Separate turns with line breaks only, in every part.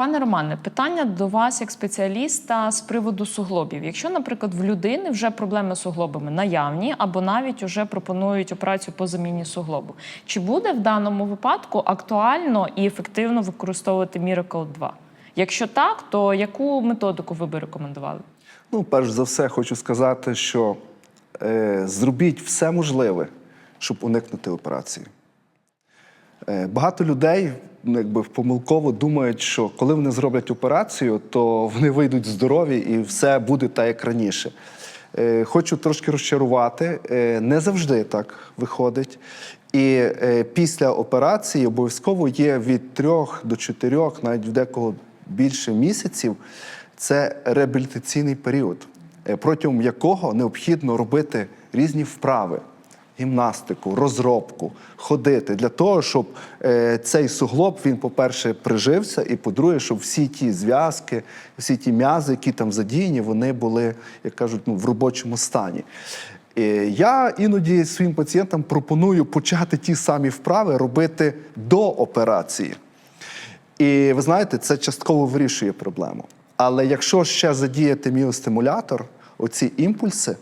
Пане Романе, питання до вас як спеціаліста з приводу суглобів. Якщо, наприклад, в людини вже проблеми з суглобами наявні, або навіть вже пропонують операцію по заміні суглобу, чи буде в даному випадку актуально і ефективно використовувати Miracle 2? Якщо так, то яку методику ви би рекомендували?
Ну, перш за все, хочу сказати, що е, зробіть все можливе, щоб уникнути операції. Е, багато людей якби, помилково думають, що коли вони зроблять операцію, то вони вийдуть здорові і все буде так, як раніше. Е, хочу трошки розчарувати, е, не завжди так виходить. І е, після операції обов'язково є від трьох до чотирьох, навіть в декого більше місяців. Це реабілітаційний період, протягом якого необхідно робити різні вправи гімнастику, розробку, ходити для того, щоб е, цей суглоб він, по-перше, прижився, і по-друге, щоб всі ті зв'язки, всі ті м'язи, які там задіяні, вони були, як кажуть, ну, в робочому стані. Е, я іноді своїм пацієнтам пропоную почати ті самі вправи робити до операції. І ви знаєте, це частково вирішує проблему. Але якщо ще задіяти міостимулятор, оці імпульси,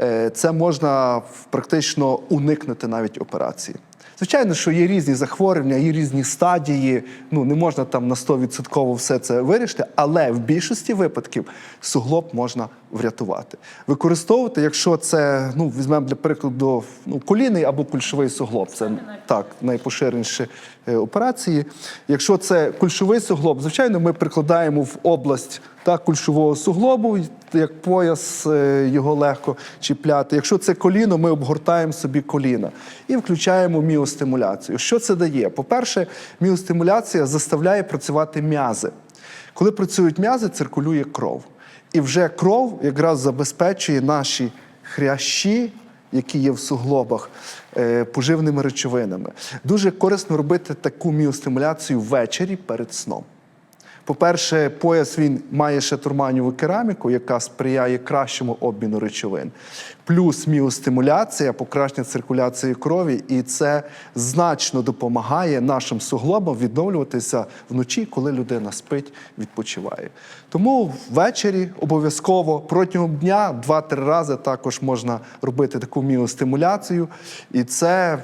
е, це можна практично уникнути навіть операції. Звичайно, що є різні захворювання, є різні стадії. Ну не можна там на 100% все це вирішити, але в більшості випадків суглоб можна врятувати. Використовувати, якщо це ну візьмемо для прикладу ну, колінний або кульшовий суглоб. Це так найпоширеніші е, операції. Якщо це кульшовий суглоб, звичайно, ми прикладаємо в область та кульшового суглобу, як пояс е, його легко чіпляти. Якщо це коліно, ми обгортаємо собі коліна і включаємо міостимуляцію. Що це дає? По-перше, міостимуляція заставляє працювати м'язи. Коли працюють м'язи, циркулює кров. І вже кров якраз забезпечує наші хрящі, які є в суглобах, е, поживними речовинами. Дуже корисно робити таку міостимуляцію ввечері перед сном. По-перше, пояс він має ще кераміку, яка сприяє кращому обміну речовин. Плюс міостимуляція, покращення циркуляції крові, і це значно допомагає нашим суглобам відновлюватися вночі, коли людина спить, відпочиває. Тому ввечері обов'язково протягом дня два-три рази також можна робити таку міостимуляцію, і це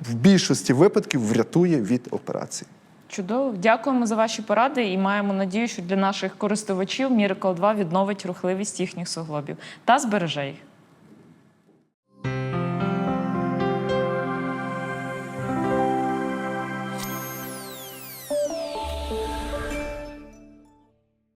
в більшості випадків врятує від операції.
Чудово, дякуємо за ваші поради і маємо надію, що для наших користувачів Miracle 2 відновить рухливість їхніх суглобів та збереже їх.